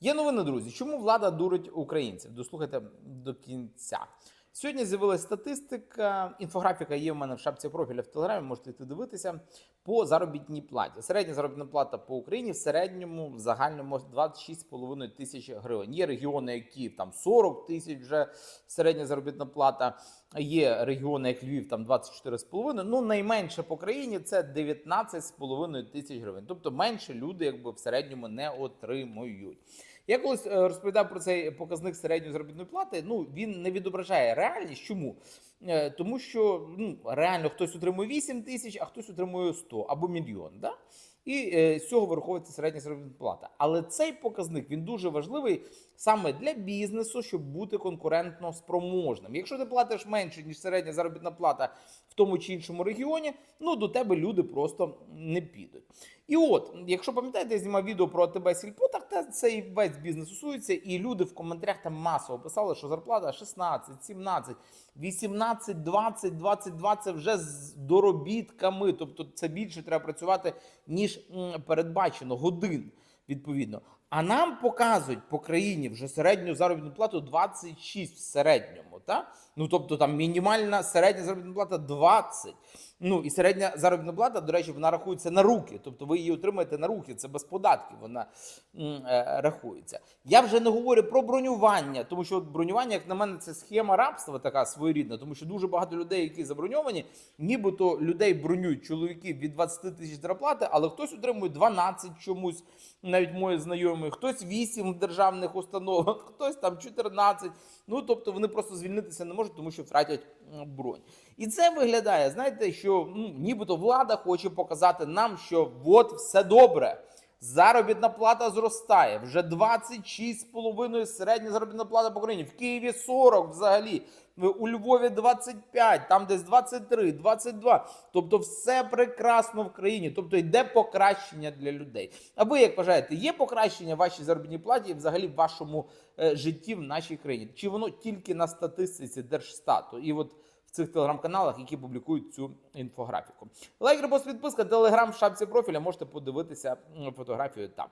Є новини, друзі. Чому влада дурить українців? Дослухайте до кінця. Сьогодні з'явилася статистика. Інфографіка є в мене в шапці профіля в телеграмі. Можете йти дивитися по заробітній платі. Середня заробітна плата по Україні в середньому в загальному 26,5 тисяч гривень. Є регіони, які там 40 тисяч вже середня заробітна плата. Є регіони, як Львів, там 24,5. Ну найменше по країні це 19,5 тисяч гривень. Тобто менше люди, якби в середньому не отримують. Я колись е, розповідав про цей показник середньої заробітної плати. Ну він не відображає реальність. Чому? Е, Тому що ну реально хтось отримує 8 тисяч, а хтось отримує 100 або мільйон. Да? І е, з цього враховується середня заробітна плата. Але цей показник він дуже важливий саме для бізнесу, щоб бути конкурентно спроможним. Якщо ти платиш менше ніж середня заробітна плата в тому чи іншому регіоні, ну до тебе люди просто не підуть. І от, якщо пам'ятаєте, я знімав відео про АТБ Сільпо, так та цей весь бізнес стосується, і люди в коментарях там масово писали, що зарплата 16, 17, 18, 20, 22 це вже з доробітками. Тобто це більше треба працювати, ніж передбачено годин відповідно. А нам показують по країні вже середню заробітну плату 26 в середньому. Та? Ну тобто там мінімальна середня заробітна плата 20. Ну і середня заробітна плата, до речі, вона рахується на руки. Тобто ви її отримаєте на руки, це без податків. Вона е, рахується. Я вже не говорю про бронювання, тому що бронювання, як на мене, це схема рабства така своєрідна, тому що дуже багато людей, які заброньовані, нібито людей бронюють чоловіків від 20 тисяч зарплати, але хтось отримує 12 чомусь, навіть мої знайомі, хтось 8 в державних установах, хтось там 14. Ну тобто вони просто звільнитися не можуть, тому що втратять бронь. І це виглядає, знаєте, що ну, нібито влада хоче показати нам, що от все добре. Заробітна плата зростає. Вже 26,5 середня заробітна плата по країні. В Києві 40 взагалі. У Львові 25, там десь 23, 22. Тобто все прекрасно в країні. Тобто йде покращення для людей. А ви як вважаєте, є покращення в вашій заробітній платі і взагалі в вашому е, житті в нашій країні? Чи воно тільки на статистиці Держстату? І от цих телеграм-каналах, які публікують цю інфографіку. Лайк, репост, підписка, телеграм в шапці профіля. Можете подивитися фотографію там.